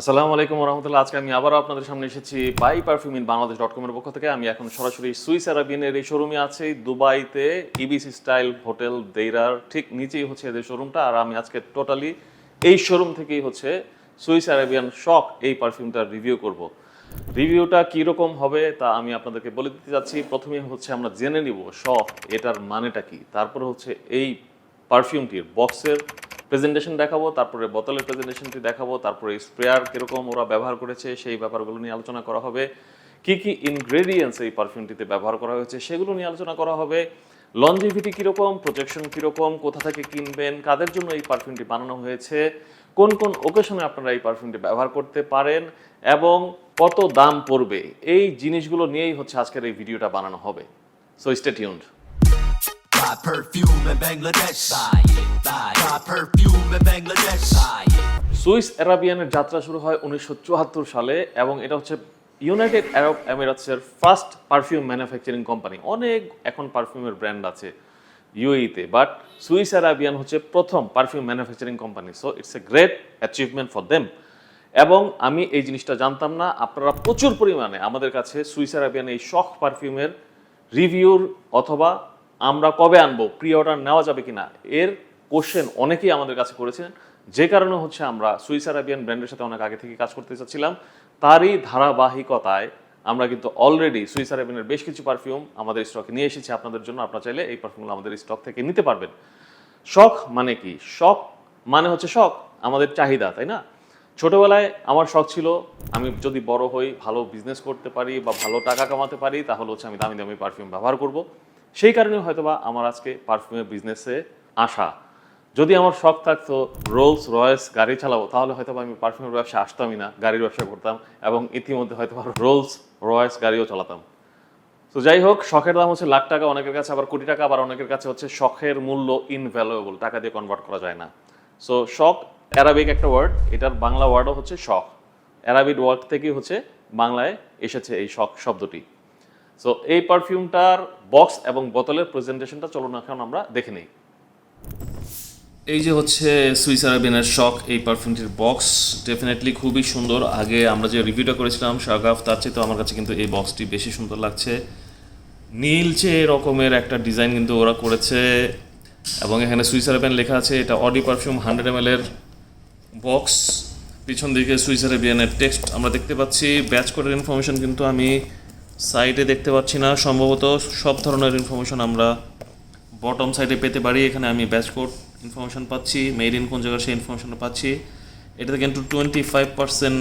আসসালামু আলাইকুম রহমতুল্লাহ আজকে আমি আবারও আপনাদের সামনে এসেছি buy perfume in Bangladesh dot কমের পক্ষ থেকে। আমি এখন সরাসরি সুইস আরাবিয়ানের এই শোরুমে আছি, দুবাইতে ইবিসি স্টাইল হোটেল দেইরার ঠিক নিচেই হচ্ছে এদের শোরুমটা আর আমি আজকে টোটালি এই শোরুম থেকেই হচ্ছে সুইস আরাবিয়ান শক এই পারফিউমটার রিভিউ করব। রিভিউটা কীরকম হবে তা আমি আপনাদেরকে বলে দিতে যাচ্ছি। প্রথমে হচ্ছে আমরা জেনে নিব শখ এটার মানেটা কি। তারপরে হচ্ছে এই পারফিউমটির বক্সের প্রেজেন্টেশন দেখাবো তারপরে বোতলের প্রেজেন্টেশনটি দেখাবো তারপরে স্প্রেয়ার কীরকম ওরা ব্যবহার করেছে সেই ব্যাপারগুলো নিয়ে আলোচনা করা হবে। কি কি ইনগ্রেডিয়েন্টস এই পারফিউমটিতে ব্যবহার করা হয়েছে সেগুলো নিয়ে আলোচনা করা হবে। লঞ্জিভিটি কীরকম প্রজেকশন কীরকম কোথা থেকে কিনবেন কাদের জন্য এই পারফিউমটি বানানো হয়েছে কোন কোন ওকেশনে আপনারা এই পারফিউমটি ব্যবহার করতে পারেন এবং কত দাম পড়বে এই জিনিসগুলো নিয়েই হচ্ছে আজকের এই ভিডিওটা বানানো হবে। So stay tuned Buy perfume in Bangladesh. Buy it, Swiss অ্যারাবিয়ানের যাত্রা শুরু হয় উনিশশো চুয়াত্তর সালে এবং এটা হচ্ছে ইউনাইটেড আরব এমিরেটসের ফার্স্ট পারফিউম ম্যানুফ্যাকচারিং কোম্পানি অনেক এখন পারফিউমের ব্র্যান্ড আছে ইউএইতে বাট সুইস অ্যারাবিয়ান হচ্ছে প্রথম perfume manufacturing company so it's a great achievement for them এবং আমি এই জিনিসটা জানতাম না, আপনারা প্রচুর পরিমাণে আমাদের কাছে সুইস অ্যারাবিয়ান এই শখ পারফিউমের রিভিউর অথবা আমরা কবে আনব প্রি অর্ডার নেওয়া যাবে কিনা, এর কোশ্চেন অনেকেই আমাদের কাছে করেছেন। যে কারণে হচ্ছে আমরা সুইস আরাবিয়ান ব্র্যান্ডের সাথে অনেক আগে থেকে কাজ করতে চাচ্ছিলাম। তারই ধারাবাহিকতায় আমরা কিন্তু অলরেডি সুইস আরাবিয়ানের বেশ কিছু পারফিউম আমাদের স্টকে নিয়ে এসেছি। আপনাদের জন্য আপনারা চাইলে এই পারফিউমগুলো আমাদের স্টক থেকে নিতে পারবেন। শখ মানে কি? শখ মানে হচ্ছে শখ, আমাদের চাহিদা, তাই না? ছোটবেলায় আমার শখ ছিল, আমি যদি বড় হই, ভালো বিজনেস করতে পারি বা ভালো টাকা কামাতে পারি, তাহলে হচ্ছে আমি দামি দামি পারফিউম ব্যবহার করব। সেই কারণে হয়তোবা আমার আজকে পারফিউমের বিজনেসে আসা যদি আমার শখ থাকতো রোলস রয়েস গাড়ি চালাবো, তাহলে হয়তো আমি পারফিউমের ব্যবসা আসতামই না, গাড়ির ব্যবসা করতাম এবং ইতিমধ্যে হয়তো রোলস রয়েস গাড়িও চালাতাম। তো যাই হোক, শখের দাম হচ্ছে লাখ টাকা, অনেকের কাছে আবার কোটি টাকা, আবার অনেকের কাছে হচ্ছে শখের মূল্য ইনভ্যালুয়েবল টাকা দিয়ে কনভার্ট করা যায় না। সো শখ অ্যারাবিক একটা ওয়ার্ড এটার বাংলা ওয়ার্ডও হচ্ছে শখ। অ্যারাবিক ওয়ার্ড থেকেই হচ্ছে বাংলায় এসেছে এই শখ শব্দটি। সো এই পারফিউমটার বক্স এবং বোতলের প্রেজেন্টেশনটা চলুন এখন আমরা দেখে নিই। এই যে হচ্ছে সুইস আরাবিয়ানের শক এই পারফিউমটির বক্স ডেফিনেটলি খুবই সুন্দর। আগে আমরা যে রিভিউটা করেছিলাম শাগাফ তার চেয়ে তো আমার কাছে কিন্তু এই বক্সটি বেশি সুন্দর লাগছে। নীলচে রকমের একটা ডিজাইন কিন্তু ওরা করেছে, এবং এখানে সুইস আরাবিয়ান লেখা আছে, এটা অডি পারফিউম হান্ড্রেড এম এর বক্স পিছন দিকে সুইস আরাবিয়ানের টেক্সট আমরা দেখতে পাচ্ছি। ব্যাচ কোডের ইনফরমেশন কিন্তু আমি সাইডে দেখতে পাচ্ছি না। সম্ভবত সব ধরনের ইনফরমেশন আমরা বটম সাইডে পেতে পারি। এখানে আমি ব্যাচ কোড ইনফরমেশন পাচ্ছি মেড ইন কোন জায়গায় সেই ইনফরমেশনটা পাচ্ছি। এটাতে কিন্তু twenty five percent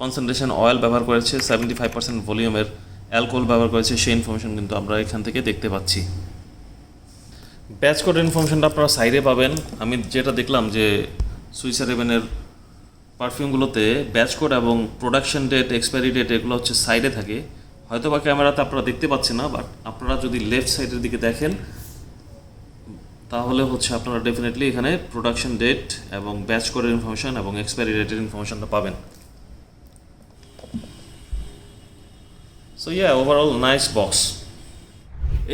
concentration oil ব্যবহার করেছে সেভেন্টি ফাইভ পার্সেন্ট ভলিউমের অ্যালকোহল ব্যবহার করেছে, সেই ইনফরমেশন কিন্তু আমরা এখান থেকে দেখতে পাচ্ছি। ব্যাচ কোড ইনফরমেশনটা আপনারা সাইডে পাবেন। আমি যেটা দেখলাম যে সুইসার আরেবেনের পারফিউমগুলোতে ব্যাচ কোড এবং প্রোডাকশন ডেট এক্সপায়ারি ডেট এগুলো হচ্ছে সাইডে থাকে। হয়তো বা ক্যামেরাতে আপনারা দেখতে পাচ্ছেন না বাট আপনারা যদি লেফট সাইডের দিকে দেখেন তাহলে হচ্ছে আপনারা ডেফিনেটলি এখানে প্রোডাকশন ডেট এবং ব্যাচ কোডের ইনফরমেশন এবং এক্সপায়ারি ডেটের ইনফরমেশনটা পাবেন। So yeah overall nice box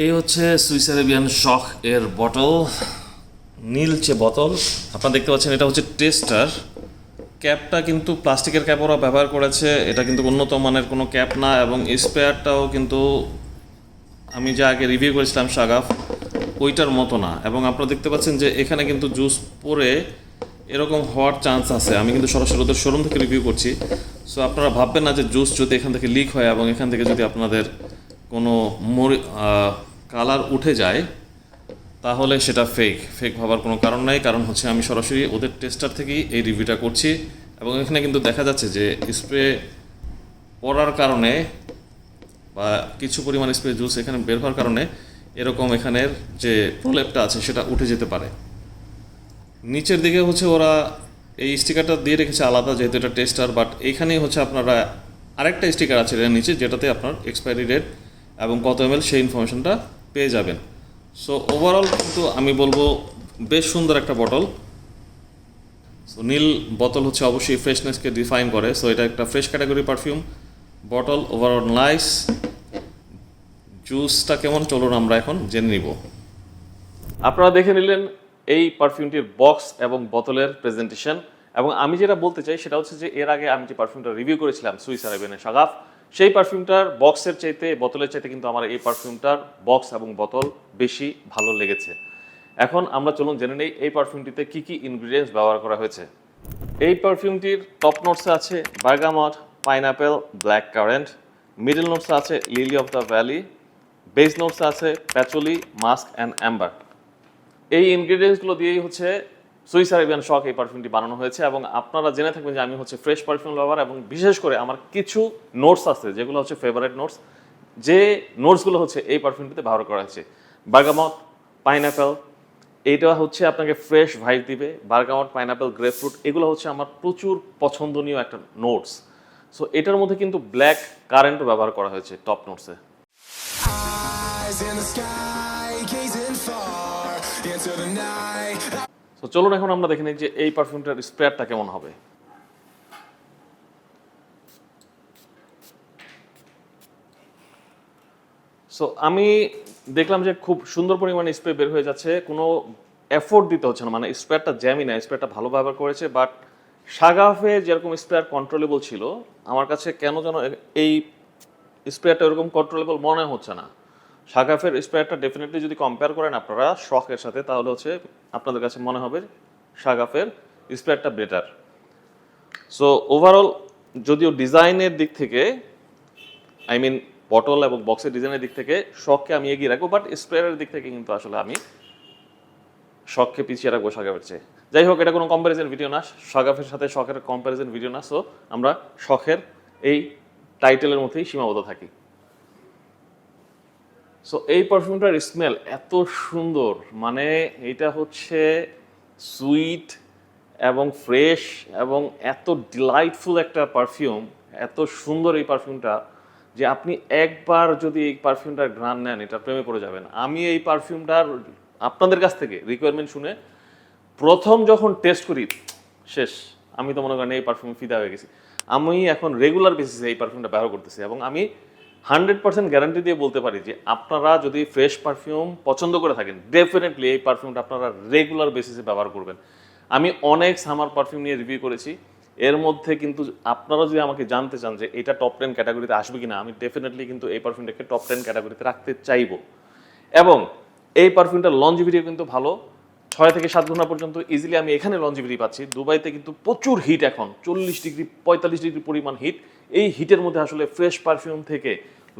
এই হচ্ছে সুইস আরেবিয়ান শখ এর বটল নীলচে বোতল আপনারা দেখতে পাচ্ছেন, এটা হচ্ছে টেস্টার ক্যাপটা কিন্তু প্লাস্টিকের ক্যাপ ওরা ব্যবহার করেছে, এটা কিন্তু উন্নত মানের কোনো ক্যাপ না এবং স্পেয়ারটাও কিন্তু আমি যা আগে রিভিউ করেছিলাম, সাগাফ ওইটার মতো না। এবং আপনারা দেখতে পাচ্ছেন যে এখানে কিন্তু জুস পরে এরকম হওয়ার চান্স আছে। আমি কিন্তু সরাসরি ওদের শোরুম থেকে রিভিউ করছি। সো আপনারা ভাববেন না যে জুস যদি এখান থেকে লিক হয় এবং এখান থেকে যদি আপনাদের কোনো মরি কালার উঠে যায়, তাহলে সেটা ফেক ফেক ভাবার কোনো কারণ নাই। কারণ হচ্ছে আমি সরাসরি ওদের টেস্টার থেকেই এই রিভিউটা করছি। এবং এখানে কিন্তু দেখা যাচ্ছে যে স্প্রে পড়ার কারণে বা কিছু পরিমাণ স্প্রে জুস এখানে বের হওয়ার কারণে এরকম এখানের যে প্রলেপটা আছে, সেটা উঠে যেতে পারে। নিচের দিকে হচ্ছে ওরা এই স্টিকারটা দিয়ে রেখেছে আলাদা, যেহেতু এটা টেস্টার বাট এইখানেই হচ্ছে আপনারা আরেকটা স্টিকার আছে এর নিচে, যেটাতে আপনার এক্সপায়ারি ডেট এবং কত এম সেই ইনফরমেশনটা পেয়ে যাবেন। সো ওভারঅল কিন্তু আমি বলব বেশ সুন্দর একটা বটল সো নীল বোতল হচ্ছে অবশ্যই ফ্রেশনেসকে ডিফাইন করে। সো এটা একটা fresh category perfume bottle overall nice জুসটা কেমন? চলুন আমরা এখন জেনে নিব। আপনারা দেখে নিলেন এই পারফিউমটির বক্স এবং বোতলের প্রেজেন্টেশন। এবং আমি যেটা বলতে চাই সেটা হচ্ছে যে এর আগে আমি যে পারফিউমটা রিভিউ করেছিলাম, সুইস আরেবিয়ানের সাগাফ সেই পারফিউমটার বক্সের চাইতে, বোতলের চাইতে কিন্তু আমার এই পারফিউমটার বক্স এবং বোতল বেশি ভালো লেগেছে। এখন আমরা চলুন জেনে নেই এই পারফিউমটিতে কি কি ইনগ্রিডিয়েন্টস ব্যবহার করা হয়েছে। এই পারফিউমটির টপ নোটসে আছে bergamot pineapple black currant middle নোটসে আছে lily of the valley base notes আছে প্যাচুলি মাস্ক অ্যান্ড অ্যাম্বার এই ইনগ্রিডিয়েন্টসগুলো দিয়েই হচ্ছে সুইস আরেবিয়ান শক এই পারফিউমটি বানানো হয়েছে এবং আপনারা জেনে থাকবেন যে আমি হচ্ছে ফ্রেশ পারফিউম লাভার এবং বিশেষ করে আমার কিছু নোটস আছে, যেগুলো হচ্ছে ফেভারিট নোটস যে নোটসগুলো হচ্ছে এই পারফিউমটিতে ব্যবহার করা হয়েছে। বার্গামট পাইনাপেল এইটা হচ্ছে আপনাকে ফ্রেশ ভাইব দিবে। বার্গামট পাইনাপেল গ্রেপফ্রুট এগুলো হচ্ছে আমার প্রচুর পছন্দনীয় একটা নোটস সো এটার মধ্যে কিন্তু ব্ল্যাক কারেন্টও ব্যবহার করা হয়েছে টপ নোটসে তো চলুন এখন আমরা দেখে নিই যে এই পারফিউমটার স্প্রেয়ারটা কেমন হবে। সো আমি দেখলাম যে খুব সুন্দর পরিমাণে স্প্রে বের হয়ে যাচ্ছে। কোনো এফোর্ট দিতে হচ্ছে না। মানে স্প্রেয়ারটা জ্যামই না স্প্রেয়ারটা ভালো ব্যবহার করেছে। বাট সাগাফে যেরকম স্প্রেয়ার কন্ট্রোলেবল ছিল, আমার কাছে কেন যেন এই স্প্রেয়ারটা এরকম কন্ট্রোলেবল মনে হচ্ছে না। সাগাফের স্প্রেয়ারটা ডেফিনেটলি যদি কম্পেয়ার করেন আপনারা, শখের সাথে, তাহলে হচ্ছে আপনাদের কাছে মনে হবে সাগাফের স্প্রেয়ারটা বেটার সো ওভারঅল যদিও ডিজাইনের দিক থেকে আই মিন বটল এবং বক্সের ডিজাইনের দিক থেকে শখকে আমি এগিয়ে রাখব বাট স্প্রেয়ারের দিক থেকে কিন্তু আসলে আমি শখকে পিছিয়ে রাখব সাগাফের চেয়ে। যাই হোক, এটা কোনো কম্প্যারিজন ভিডিও না সাগাফের সাথে শখের কম্প্যারিজন ভিডিও না সো আমরা শখের এই টাইটেলের মধ্যেই সীমাবদ্ধ থাকি। সো এই পারফিউমটার স্মেল এত সুন্দর। মানে এটা হচ্ছে সুইট এবং ফ্রেশ এবং এত ডিলাইটফুল একটা পারফিউম এত সুন্দর এই পারফিউমটা যে আপনি একবার যদি এই পারফিউমটার গ্রান নেন, এটা প্রেমে পড়ে যাবেন। আমি এই পারফিউমটার আপনাদের কাছ থেকে রিকোয়ারমেন্ট শুনে প্রথম যখন টেস্ট করি, শেষ, আমি তো মনে করেন এই পারফিউম ফিদা হয়ে গেছি। আমি এখন রেগুলার বেসিসে এই পারফিউমটা ব্যবহার করতেছি এবং আমি হান্ড্রেড পার্সেন্ট গ্যারান্টি দিয়ে বলতে পারি যে আপনারা যদি ফ্রেশ পারফিউম পছন্দ করে থাকেন ডেফিনেটলি এই পারফিউমটা আপনারা রেগুলার বেসিসে ব্যবহার করবেন। আমি অনেক সামার পারফিউম নিয়ে রিভিউ করেছি। এর মধ্যে কিন্তু আপনারা যদি আমাকে জানতে চান যে এটা টপ টেন ক্যাটাগরিতে আসবে কিনা, আমি ডেফিনেটলি কিন্তু এই পারফিউমটাকে টপ টেন ক্যাটাগরিতে রাখতে চাইব। এবং এই পারফিউমটার লঞ্জিভিটিও কিন্তু ভালো। ছয় থেকে সাত ঘণ্টা পর্যন্ত ইজিলি আমি এখানে লঞ্জিভিটি পাচ্ছি। দুবাইতে কিন্তু প্রচুর হিট এখন, চল্লিশ ডিগ্রি, পঁয়তাল্লিশ ডিগ্রি পরিমাণ হিট এই হিটের মধ্যে আসলে ফ্রেশ পারফিউম থেকে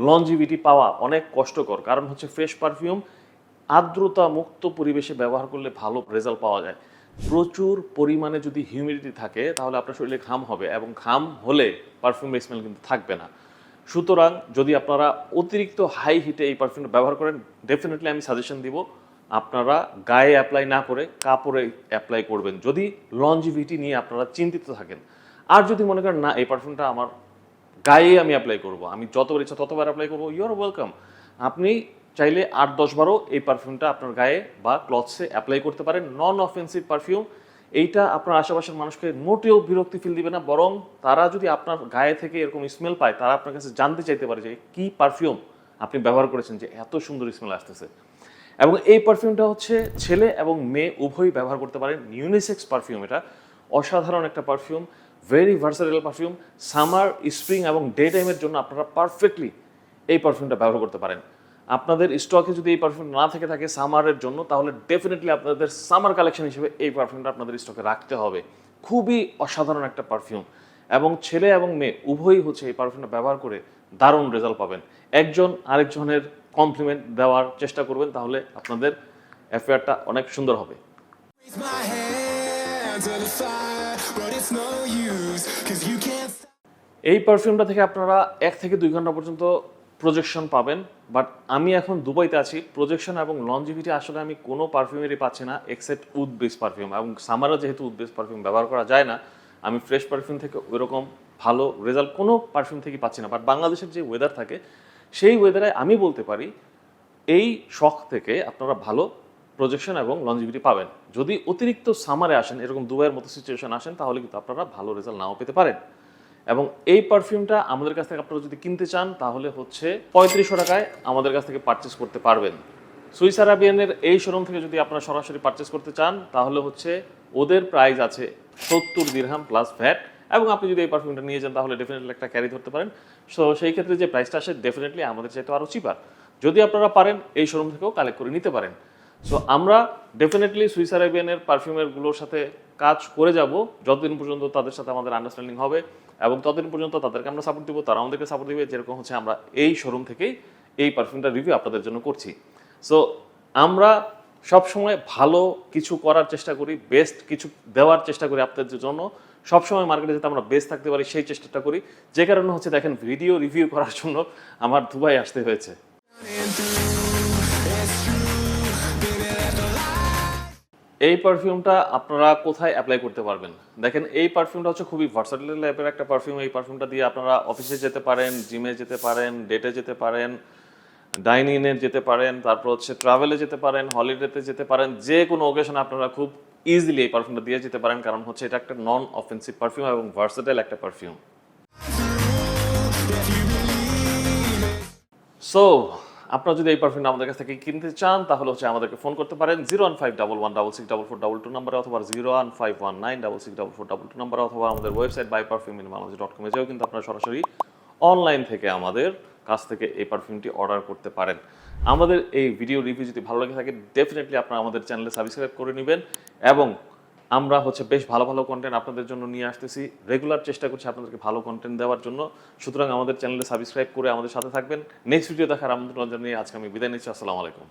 লঞ্জিভিটি পাওয়া অনেক কষ্টকর। কারণ হচ্ছে ফ্রেশ পারফিউম আর্দ্রতা মুক্ত পরিবেশে ব্যবহার করলে ভালো রেজাল্ট পাওয়া যায়। প্রচুর পরিমাণে যদি হিউমিডিটি থাকে, তাহলে আপনার শরীরে ঘাম হবে এবং ঘাম হলে পারফিউমের স্মেল কিন্তু থাকবে না। সুতরাং যদি আপনারা অতিরিক্ত হাই হিটে এই পারফিউমটা ব্যবহার করেন ডেফিনেটলি আমি সাজেশন দিব, আপনারা গায়ে অ্যাপ্লাই না করে কাপড়ে অ্যাপ্লাই করবেন। যদি লঞ্জিভিটি নিয়ে আপনারা চিন্তিত থাকেন। আর যদি মনে করেন, না, এই পারফিউমটা আমার গায়ে আমি অ্যাপ্লাই করব। আমি যতবার ইচ্ছা ততবার অ্যাপ্লাই করব। ইউ আর ওয়েলকাম আপনি চাইলে আট, দশ বারও এই পারফিউমটা আপনার গায়ে বা ক্লথসে অ্যাপ্লাই করতে পারেন। নন অফেন্সিভ পারফিউম এইটা আপনার আশেপাশের মানুষকে মোটেও বিরক্তি ফিল দিবে না। বরং তারা যদি আপনার গায়ে থেকে এরকম স্মেল পায়, তারা আপনার কাছে জানতে চাইতে পারে যে কি পারফিউম আপনি ব্যবহার করেছেন যে এত সুন্দর স্মেল আসতেছে। এবং এই পারফিউমটা হচ্ছে ছেলে এবং মেয়ে উভয়ই ব্যবহার করতে পারেন। ইউনিসেক্স পারফিউম এটা। অসাধারণ একটা perfume very versatile perfume summer spring এবং ডে টাইমের জন্য আপনারা পারফেক্টলি এই পারফিউমটা ব্যবহার করতে পারেন। আপনাদের স্টকে যদি এই পারফিউম না থেকে থাকে সামারের জন্য, তাহলে ডেফিনেটলি আপনাদের সামার কালেকশন হিসেবে এই পারফিউমটা আপনাদের স্টকে রাখতে হবে। খুবই অসাধারণ একটা পারফিউম এবং ছেলে এবং মেয়ে, উভয়ই হচ্ছে এই পারফিউমটা ব্যবহার করে দারুণ রেজাল্ট পাবেন। একজন আরেকজনের কমপ্লিমেন্ট দেওয়ার চেষ্টা করবেন, তাহলে আপনাদের অ্যাফেয়ারটা অনেক সুন্দর হবে। এই পারফিউমটা থেকে আপনারা এক থেকে দুই ঘণ্টা পর্যন্ত প্রজেকশন পাবেন বাট আমি এখন দুবাইতে আছি। প্রজেকশন এবং লঞ্জিভিটি আসলে আমি কোনো পারফিউমেরই পাচ্ছি না এক্সেপ্ট উড বেস পারফিউম এবং সামারে যেহেতু উড বেস পারফিউম ব্যবহার করা যায় না, আমি ফ্রেশ পারফিউম থেকে ওইরকম ভালো রেজাল্ট কোনো পারফিউম থেকে পাচ্ছি না। বাট বাংলাদেশের যে ওয়েদার থাকে, সেই ওয়েদারে আমি বলতে পারি, এই শখ থেকে আপনারা ভালো প্রজেকশন এবং লঞ্জিভিটি পাবেন। যদি অতিরিক্ত সামারে আসেন, এরকম দুবাইয়ের মতো সিচুয়েশন আসেন, তাহলে কিন্তু আপনারা ভালো রেজাল্ট নাও পেতে পারেন। এবং এই পারফিউমটা আমাদের কাছ থেকে আপনারা যদি কিনতে চান, তাহলে হচ্ছে পঁয়ত্রিশশো টাকায় আমাদের কাছ থেকে পারচেস করতে পারবেন। সুইস আরাবিয়ানের এই শোরুম থেকে যদি আপনারা সরাসরি পারচেস করতে চান, তাহলে হচ্ছে ওদের প্রাইস আছে সত্তর দিরহাম প্লাস ভ্যাট এবং আপনি যদি এই পারফিউমটা নিয়ে যান, তাহলে ডেফিনেটলি একটা ক্যারি ধরতে পারেন। সো সেই ক্ষেত্রে যে প্রাইসটা আসে ডেফিনেটলি আমাদের চাইতে আরও চিপার যদি আপনারা পারেন, এই শোরুম থেকেও কালেক্ট করে নিতে পারেন। সো আমরা ডেফিনেটলি সুইস আরেবিয়ানের পারফিউমেরগুলোর সাথে কাজ করে যাব যতদিন পর্যন্ত তাদের সাথে আমাদের আন্ডারস্ট্যান্ডিং হবে এবং ততদিন পর্যন্ত তাদেরকে আমরা সাপোর্ট দিব তারা আমাদেরকে সাপোর্ট দিবে। যেরকম হচ্ছে আমরা এই শোরুম থেকেই এই পারফিউমটা রিভিউ আপনাদের জন্য করছি। সো আমরা সবসময় ভালো কিছু করার চেষ্টা করি বেস্ট কিছু দেওয়ার চেষ্টা করি আপনাদের জন্য। সবসময় মার্কেটে যাতে আমরা বেস্ট থাকতে পারি, সেই চেষ্টাটা করি। যে কারণে হচ্ছে দেখেন ভিডিও রিভিউ করার জন্য আমার দুবাই আসতে হয়েছে। এই পারফিউমটা আপনারা কোথায় অ্যাপ্লাই করতে পারবেন? দেখেন, এই পারফিউমটা হচ্ছে খুবই ভার্সাটিল টাইপের একটা পারফিউম এই পারফিউমটা দিয়ে আপনারা অফিসে যেতে পারেন জিমে যেতে পারেন ডেটে যেতে পারেন ডাইনিংয়ে যেতে পারেন, তারপর হচ্ছে ট্রাভেলে যেতে পারেন হলিডেতে যেতে পারেন, যে কোনো ওকেশনে আপনারা খুব ইজিলি এই পারফিউমটা দিয়ে যেতে পারেন, কারণ হচ্ছে এটা একটা নন অফেন্সিভ পারফিউম এবং ভার্সাটাইল একটা পারফিউম সো আপনারা যদি এই পারফিউম আমাদের কাছ থেকে কিনতে চান, তাহলে হচ্ছে আমাদেরকে ফোন করতে পারেন zero one five double one double six double four double two নাম্বারে অথবা zero one five one nine double six double four double two নাম্বারে অথবা আমাদের website buy perfume in Bangladesh dot কমে যেও কিন্তু আপনারা সরাসরি অনলাইন থেকে আমাদের কাছ থেকে এই পারফিউমটি অর্ডার করতে পারেন। আমাদের এই ভিডিও রিভিউ যদি ভালো লাগে থাকে ডেফিনেটলি আপনারা আমাদের চ্যানেলে সাবস্ক্রাইব করে নেবেন এবং আমরা হচ্ছে বেশ ভালো ভালো কন্টেন্ট আপনাদের জন্য নিয়ে আসতেছি। রেগুলার চেষ্টা করছি আপনাদেরকে ভালো কন্টেন্ট দেওয়ার জন্য। সুতরাং আমাদের চ্যানেলে সাবস্ক্রাইব করে আমাদের সাথে থাকবেন। নেক্সট ভিডিও দেখার আমন্ত্রণ জানিয়ে আজকে আমি বিদায় নিচ্ছি। আসসালামু আলাইকুম।